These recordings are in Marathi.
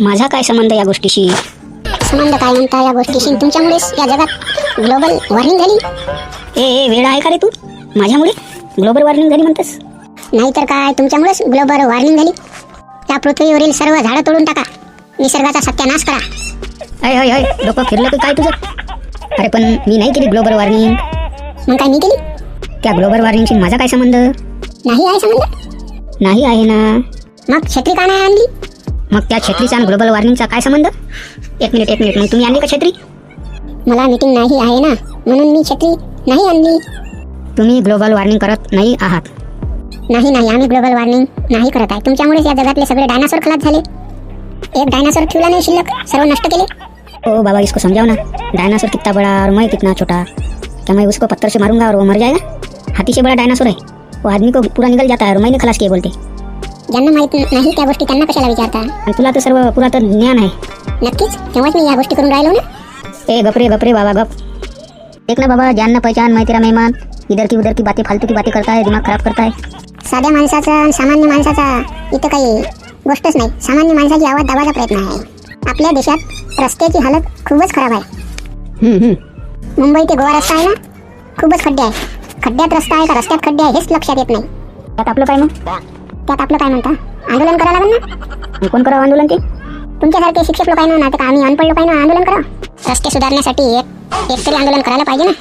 माझा काय संबंध या गोष्टीशी? संबंध काय म्हणता या गोष्टीशी? तुमच्यामुळेच या जगात ग्लोबल वॉर्मिंग झाली. ए ए वेळ आहे का रे तू? माझ्यामुळे? ग्लोबल वॉर्मिंग झाली म्हणतेस? नाहीतर काय तुमच्यामुळेच ग्लोबल वॉर्मिंग झाली. त्या पृथ्वीवरील सर्व झाडं तोडून टाका. निसर्गाचा सत्यानाश करा. अय अय अय डोकं फिरलं की काय तुझं? अरे पण मी नाही केली ग्लोबल वॉर्मिंग मग काय मी केली? त्या ग्लोबल वॉर्मिंगशी माझा काय संबंध? नाही आहे संबंध. नाही आहे ना. मग छत्री का नाही आणली? मग त्या छत्रीचा आणि ग्लोबल वॉर्मिंगचा काय संबंध? एक मिनिट एक मिनिट मग तुम्ही आणली का छत्री? मला मीटिंग नाही आहे ना. म्हणून मी छत्री नाही आणली. तुम्ही ग्लोबल वॉर्मिंग करत नाही आहात. नाही नाही. आम्ही ग्लोबल वॉर्मिंग नाही करत आहे. तुमच्यामुळेच या जगातले सगळे डायनासोर खलास झाले. एक डायनासोर ठेवला नाही शिल्लक. सर्व नष्ट केले. ओ बाबा इसको समझाओ ना. डायनासोर कितना बड़ा और मैं कितना छोटा. क्या मैं उसको पत्थर से मारूंगा और वो मर जाएगा? हाथी से बड़ा डायनासोर है. वो आदमी को पूरा निकल जाता है और मैंने खलास किए बोलते। ज्यांना माहीत नाही त्या गोष्टी त्यांना कशाला विचारता? आणि तुला तर सर्व पुरातन ज्ञान आहे. नक्कीच. तेव्हाच मी या गोष्टी करून राहिलो ना? ए गपरे गपरे बाबा गप. देख ना बाबा जान ना पहचान मैं तेरा मेहमान. इधर की उधर की बातें फालतू की बातें करता है दिमाग खराब करता है साध्या माणसाचा आणि सामान्य माणसाचा इथं काही गोष्टच नाही. सामान्य माणसाची आवाज दाबाचा प्रयत्न आहे. आपल्या देशात रस्त्याची हालत खूपच खराब आहे. हम्म, हम्म. मुंबई ते गोवा रस्ता आहे ना? खूपच खड्डे आहे. खड्ड्यात रस्ता आहे का रस्त्यात खड्डे आहे हेच लक्षात येत नाही. त्यात आपलं काय मग? त्यात आपलं काय म्हणता? आंदोलन करावं लागेल ना? कोण करावं आंदोलन ते? तुमच्यासारखे शिक्षक लोकांना ना तर आम्ही अनपढ लोकांना आंदोलन करा रस्ते सुधारण्यासाठी एक एक तरी आंदोलन करायला पाहिजे ना?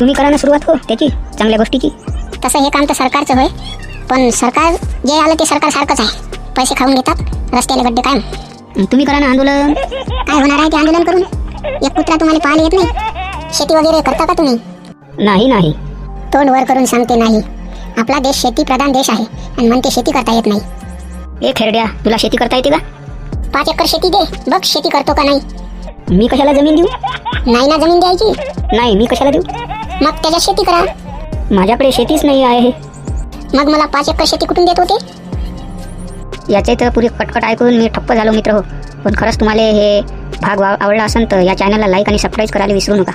तुम्ही करा ना सुरुवात हो त्याची चांगल्या गोष्टीची. तसं हे काम तर सरकारचं होय पण सरकार जे आलं ते सरकार सारखंच आहे. पैसे खाऊन घेतात रस्त्याला गड्डे काय आणि तुम्ही करा ना आंदोलन. काय होणार आहे ते आंदोलन करून? एक कुत्रा तुम्हाला पाहायला येत नाही? शेती वगैरे करता का तुम्ही? नाही नाही. तोंड वर करून सांगते नाही. आपला देश शेती प्रधान देश आहे. आणि म्हणते शेती करता येत नाही. ए खेरड्या तुला शेती करता येते का? पाच एकर शेती दे. बघ शेती करतो का नाही. मी कशाला जमीन देऊ? नाही ना जमीन द्यायची. नाही मी कशाला देऊ? मग त्याच्यात शेती करा. माझ्याकडे शेतीच नाही आहे. मग मला पाच एकर शेती कुठून देत होते? याचे तर पुरी कटकट ऐकून मी ठप्प झालो मित्र. हो पण खरंच तुम्हाला हे भाग आवडला असेल तर या चॅनलला लाईक आणि सबस्क्राईब करायला विसरू नका.